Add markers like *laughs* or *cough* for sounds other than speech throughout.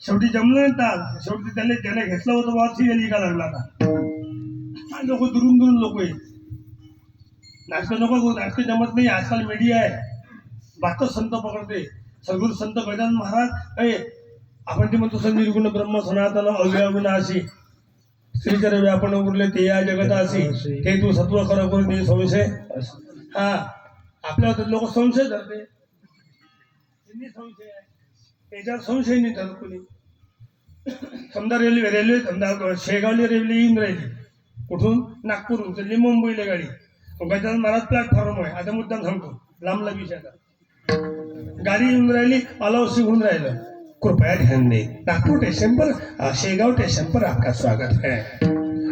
शेवटी जमलं नाही शेवटी त्याने त्याने घेतलं होतं वाची गेली का लागला आता. लोक दुरून दुरून लोक येत नाटकं नको करू नाटकं जमत नाही आजकाल मीडिया आहे. बातच संत पकडते सद्गुरू संत गजानन महाराज अय आपण ते म्हणतो संधी निर्गुण ब्रह्म सनातन अव्यविनाशी श्रीचर व्यापन उरले ते या जगत असे. ते तू सत्व खरं करून दे संशय हा आपल्या लोक संशय धरते. किती संशय आहे? त्याच्यावर संशय नाही धरत कोणी. समजा रेल्वे रेल्वे समजा शेगावली रेल्वे येऊन राहिली कुठून? नागपूरहून. चालली मुंबईला गाडी. गजानन मलाच प्लॅटफॉर्म आहे. आता मुद्दाम सांगतो. लांबला विषयाचा गाडी येऊन राहिली अलावसी होऊन राहिलं. कृपया ध्यान दे. नागपूर स्टेशन पर शेगाव स्टेशन पर आपका स्वागत है.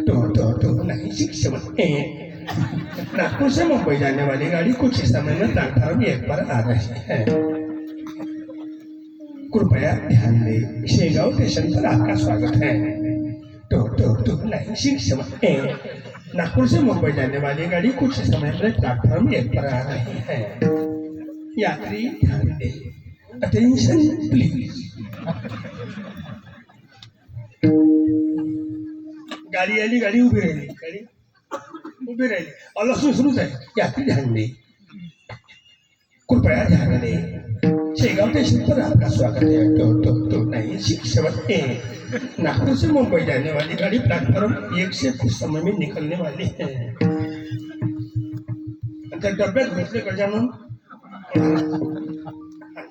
तो तो तो नहीं नागपुर से मुंबई जाने वाली गाड़ी कुछ समय में प्लेटफॉर्म एक पर आ रही है कृपया ध्यान दे. शेगाव स्टेशन पर आपका स्वागत है. तो तो तो नहीं शिक्षक नागपुर से मुंबई जाने वाली गाड़ी कुछ समय में प्लेटफॉर्म एक पर आ रही है. यात्री ध्यान दे. अटेंशन प्लीज गाडी आली गाडी उभी राहिली गाडी उभी राहिली. अलसून सुरूच आहे यात्री ध्यान दे. कृपया ध्यान दे. शेगाव स्टेशन आपका स्वागत है तो तो तो नहीं शिक्षक है नागपुर से मुंबई जाने वाली गाड़ी प्लेटफॉर्म एक से कुछ समय में निकलने वाली है आणि त्या डब्यात घुसले गजानन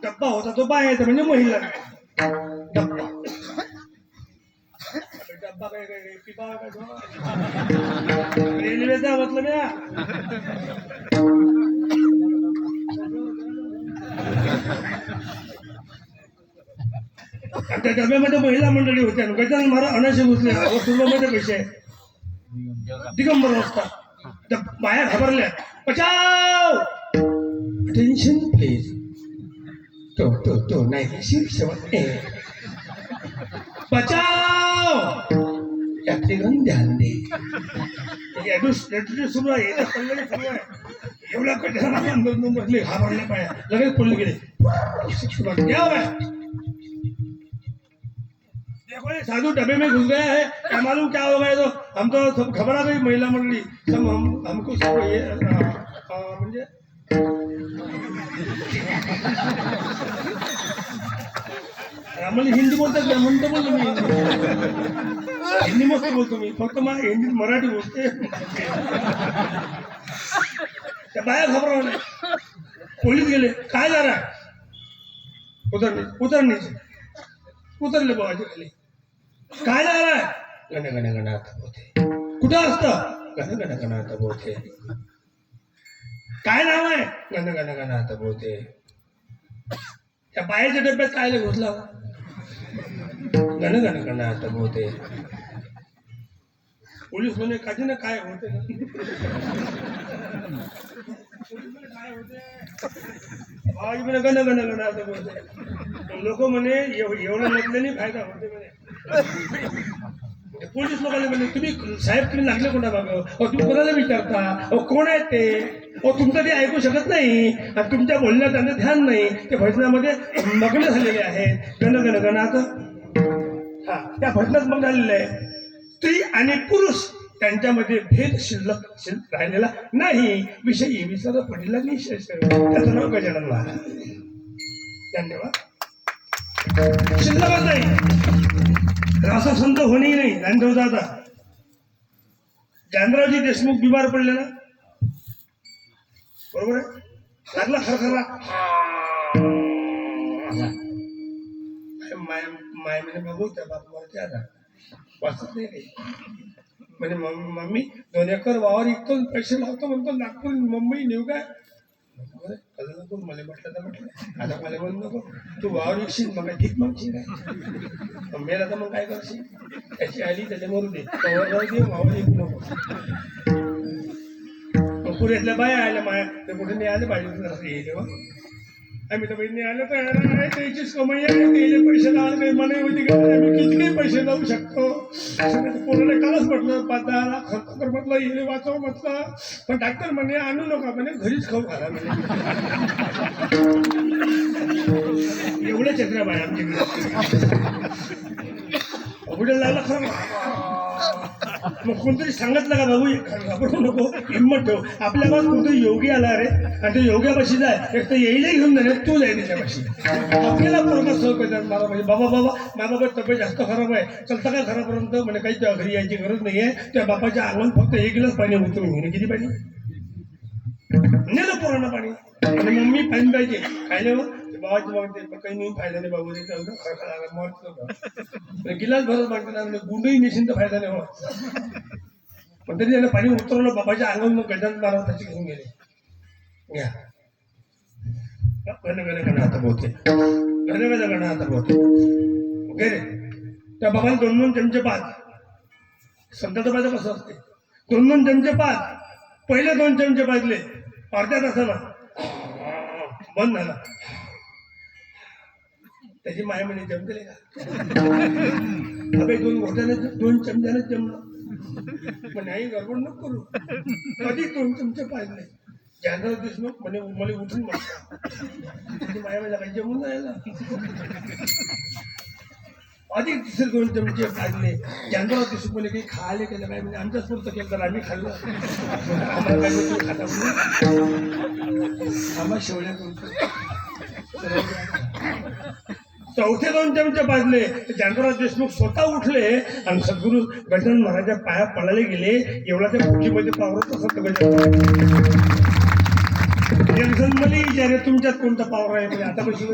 डब्बा होता तो बाहेर म्हणजे महिला. डब्बा. डब्बा काय काय काय पिपा काय रेल्वेचा मतलब या त्या डब्यामध्ये महिला मंडळी होत्या. गजानन महाराज अनाशे घुसले अहो तुर्बामध्ये कसे आहे? दिगंबर रस्ता. त्या बाया घाबरल्या. बचाव! टेन्शन प्लीज तो तो तो नाही शिक्षक बचाव! यात्रीगण ध्यान दे. सुरू आहे याचं सुरू आहे. एवढा कठीण बसले घाबरले पाया लगेच पडले गेले. क्या हुआ साधु डब्बे में घुस गया है क्या मालूम क्या हो गया तो। हम तो सब खबर आ गई महिला मंडली। सब हम हमको सब ये म्हणजे आम्हाला हिंदी बोलतात ना म्हणून तर बोललो मी हिंदी। हिंदी मस्त बोलतो मी फक्त मला हिंदीत मराठी बोलते त्या बाया घाबरवल्या पोलीस गेले काय झाला उतरले उतर उतरले बाबाच्या खाली। काय झालं गण गण गणात बोथे कुठं असतं गण गण गणात बोथे काय नाव आहे गण गण गणात बोथे त्या बाहेरच्या डब्यात काय घुसला गण गण गणात बोथे पोलीस म्हणे काजी ना काय होते काय होते आवाज म्हणे गण गण गणात बोथे लोक म्हणे एव- एवढं नसल्याने फायदा होते म्हणे *laughs* पोलीस लोकांना म्हणले तुम्ही साहेब तुम्ही लागले कोणा बाबा अहो तुम्ही कोणाला विचारता? अहो कोण आहेत ते? अहो तुमचं ते ऐकू शकत नाही. आणि तुमच्या बोलण्यात त्यांचं ध्यान नाही. ते भजनामध्ये *clears throat* मग्न झालेले आहेत. गण गण गणात हा त्या भजनात मग झालेलं आहे स्त्री आणि पुरुष त्यांच्यामध्ये भेद शिल्लक शिल्लक राहिलेला नाही. विषयी विसर पडलेला निश्चय त्याचं नाव गजानन महाराज. धन्यवाद. शिल्लकच नाही. असा संत होणेही नाही. ज्ञानदेव दादा. जानरावजी देशमुख बिमार पडलेला. बरोबर आहे? लागला खरखरा माय माय म्हणे बघू त्या बाप ते आता. वाचत नाही काही. म्हणजे मम्मी दोन एकर वावर इकतो पैसे लावतो म्हणतो नागपूर मुंबई नेऊ काय नको मला म्हटलं तर म्हटलं. आता मला म्हणू नको. तू वावर विकशील मग ठीक मागशील काय? मग मेला तर मग काय करशील? त्याची आली त्याच्या मरू दे. वावर राहू दे वावर विकू नको. पुरेतल्या बाया आल्या माया. ते कुठे नाही आले पाहिजे हे तेव्हा आम्ही तर बहिणी आलं. तर त्याचीच कमाई आहे. त्याचे पैसे लावायला काही मनाई होती का? आम्ही किती पैसे लावू शकतो. सगळं पोराला कालच म्हटलं पाच दहा लाख खर्च कर म्हटलं हे वाचव म्हटलं. पण डॉक्टर म्हणे आणू नका म्हणे घरीच खाऊ घाला म्हणे. एवढे छत्र आहे आमच्याकडे. अवघडे लागला खरं मग कोणतरी सांगितलं का बाबू घाबरू नको हिंमत ठेव. आपल्या गावात कोणतरी योगी आला रे आणि ते योग्यापाशी जाय एक तर येईल घेऊन जाय तू जाय त्याच्यापाशी. आपल्याला पोरगा सहकार्य करतात मला म्हणजे बाबा बाबा माझा बाबा तब्येत जास्त खराब आहे चलता का घरापर्यंत? म्हणजे काही त्या घरी यायची गरज नाही आहे. त्या बापाच्या अंगण फक्त एक गिलास पाणी उतरून घेणे किती पाणी? नेलं पोरांना पाणी. आणि मम्मी पाणी पाहिजे खायला मग ते बाबाची मग ते काही नाही फायदा नाही बाबू ते जाऊ दे, खा- गिलास ना म्हणजे गुंडही नेशीन तर फायदा नाही हो पण तरी त्याला पाणी उतरवलं बाबाच्या अंगावर गजान महाराज त्याची घेऊन गेले. घ्या गण गण आता बोलते. गण गण गण आता बोलते. गेले त्या बाबाला दोन दोन चमचे पाच संताचं पाहिजे कसं असते? दोन दोन चमचे पाच पहिले दोन चमचे पाजले अर्ध्या तासाला. बंद झाला. त्याची माया म्हणे जमते का? अबे दोन घोट्याने दोन चमच्याने जमलं पण नाही गडबड नको करू. कधी दोन चमचे पाजले जानराव देशमुख म्हणे मला उठून मागता त्याची माया म्हणजे काही जमून जायला अधिक दुसरे दोन चमचे पाजले जानराव देशमुख म्हणे काही खायला केलं काय म्हणजे आमच्याच पुरतं केलं तर आम्ही खाल्लं. आम्हाला काय करून खाता चौथे दोन चमचे पाजले. तर जानराव देशमुख स्वतः उठले आणि सद्गुरू गजानन महाराजा पाया पळायला गेले. एवढा त्या खुर्चीमध्ये पावरच असत गजानन मला विचारे तुमच्यात कोणता पावर आहे? म्हणजे आता कशी